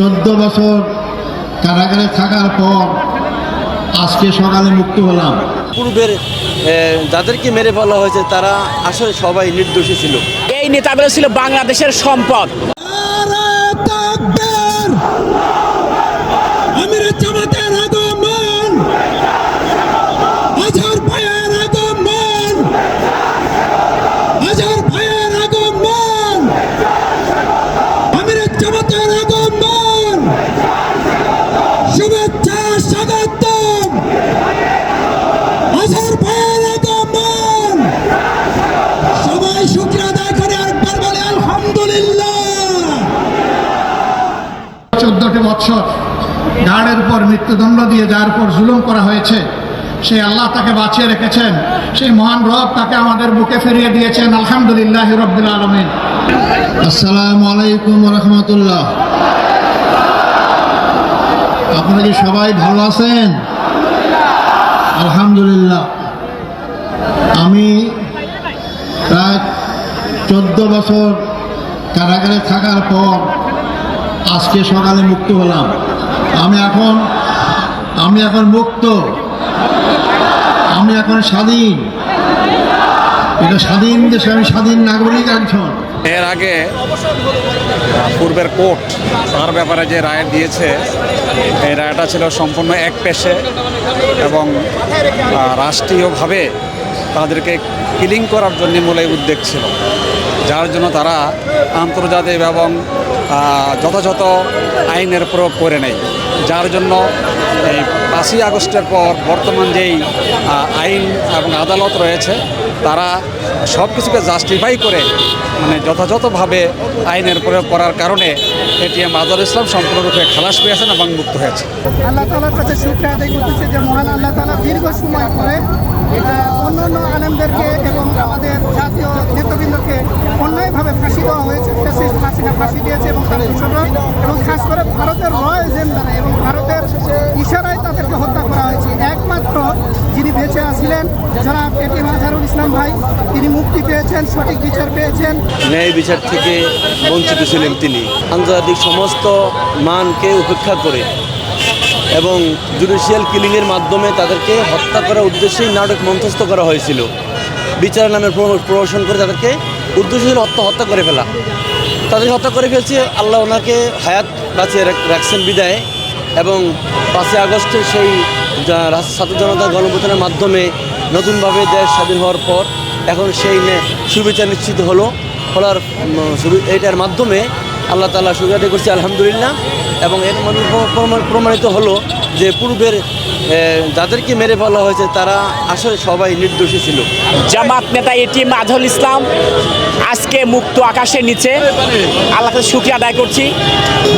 চোদ্দ বছর কারাগারে থাকার পর আজকে সকালে মুক্ত হলাম। পূর্বের যাদেরকে মেরে ফেলা হয়েছে তারা আসলে সবাই নির্দোষী ছিল। এই নেতাগুলো ছিল বাংলাদেশের সম্পদ। উপর মৃত্যুদণ্ড দিয়ে যার উপর জুলুম করা হয়েছে সেই আল্লাহ তাকে বাঁচিয়ে রেখেছেন, সেই মহান রব তাকে আমাদের বুকে ফিরিয়ে দিয়েছেন, আলহামদুলিল্লাহ রব্বুল আলমিন। আসসালামু আলাইকুম রহমতুল্লাহ। আপনারা কি সবাই ভালো আছেন? আলহামদুলিল্লাহ। আমি প্রায় চোদ্দ বছর কারাগারে থাকার পর আজকে সকালে মুক্ত হলাম। আমি এখন আমি এখন মুক্ত। আমি এখন স্বাধীন। এটা স্বাধীন দেশে আমি স্বাধীন নাগরিক একজন। এর আগে, পূর্বের কোর্ট তার ব্যাপারে যে রায় দিয়েছে, এই রায়টা ছিল সম্পূর্ণ এক পেশে এবং রাষ্ট্রীয়ভাবে তাদেরকে কিলিং করার জন্য মূলে উদ্যোগ ছিল। যার জন্য তারা আন্তর্জাতিক এবং যথাযথ আইনের প্রয়োগ করে নেয়। যার জন্য এই পাঁচই আগস্টের পর বর্তমান যেই আইন এবং আদালত রয়েছে, তারা সব কিছুকে জাস্টিফাই করে মানে যথাযথভাবে আইনের প্রয়োগ করার কারণে এটিএম আজহার ইসলাম সম্পূর্ণরূপে খালাস পেয়েছেন এবং মুক্ত হয়েছে আল্লাহ তালার কাছে শুক্রিয়া আদায় করতেছে যে মহান আল্লাহ তালা দীর্ঘ সময় পরে এটা অন্য অন্য আলেমদেরকে এবং আমাদের জাতীয় নেতৃবৃন্দকে অন্যায়ভাবে ফাঁসি দেওয়া হয়েছে ফ্যাসিস্ট ফাঁসি দিয়েছে এবং তার দোষররা এবং খাস করে ভারতের র এজেন্ডারা এবং ভারতের ইশারায় তাদেরকে হত্যা করা হয়েছে। একমাত্র যিনি বেঁচে আছিলেন, যারা এটি আজহারুল ইসলাম ভাই, তিনি মুক্তি পেয়েছেন, সঠিক বিচার পেয়েছেন। ন্যায় বিচার থেকে বঞ্চিত ছিলেন তিনি। আন্তর্জাতিক সমস্ত মানকে উপেক্ষা করে এবং জুডিশিয়াল কিলিংয়ের মাধ্যমে তাদেরকে হত্যা করার উদ্দেশ্যেই নাটক মঞ্চস্থ করা হয়েছিল। বিচারের নামে প্রমো- প্রমোশন করে তাদেরকে উদ্দেশ্য ছিল হত্যা হত্যা করে ফেলা। তাদেরকে হত্যা করে ফেলছে। আল্লাহ ওনাকে হায়াত বাঁচিয়ে রাখ- রাখছেন বিদায়। এবং পাঁচই আগস্টের সেই ছাত্র জনতা গণপ্রথানের মাধ্যমে নতুনভাবে দেশ স্বাধীন হওয়ার পর এখন সেই সুবিচার নিশ্চিত হলো। হলার এইটার মাধ্যমে আল্লাহ তালা সুবিধা করছে, আলহামদুলিল্লাহ। এবং এর প্রমাণিত হলো যে পূর্বের যাদেরকে মেরে ফেলা হয়েছে, তারা আসলে সবাই নির্দোষী ছিল। জামাত নেতা এটি আজহল ইসলাম আজকে মুক্ত আকাশের নিচে আল্লাহ কাছে শুক্রিয়া আদায় করছি।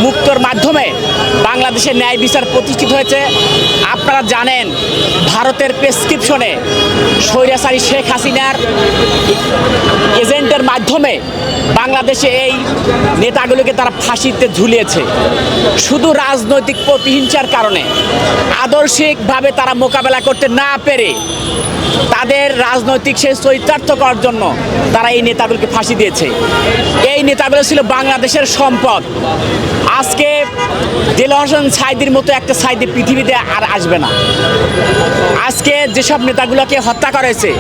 মুক্তর মাধ্যমে বাংলাদেশের ন্যায় বিচার প্রতিষ্ঠিত হয়েছে। আপনারা জানেন, ভারতের প্রেসক্রিপশনে স্বৈরাচারী শেখ হাসিনার এজেন্টের মাধ্যমে বাংলাদেশে এই নেতাগুলোকে তারা ফাঁসিতে ঝুলিয়েছে। শুধু রাজনৈতিক প্রতিহিংসার কারণে আদর্শিকভাবে তারা মোকাবেলা করতে না পেরে তাদের রাজনৈতিক সেই চরিতার্থ করার জন্য তারা এই নেতাগুলোকে ফাঁসি দিয়েছে। এই নেতাগুলো ছিল বাংলাদেশের সম্পদ। আজকে দিল হোসেন সাইদির মতো একটা সাইদি পৃথিবীতে আর আসবে না। আজকে যেসব নেতাগুলোকে হত্যা করেছে,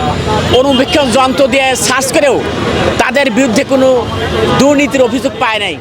অনুবীক্ষণ যন্ত্র দিয়ে সার্চ করেও তাদের বিরুদ্ধে কোনো দুর্নীতির অভিযোগ পায় নাই।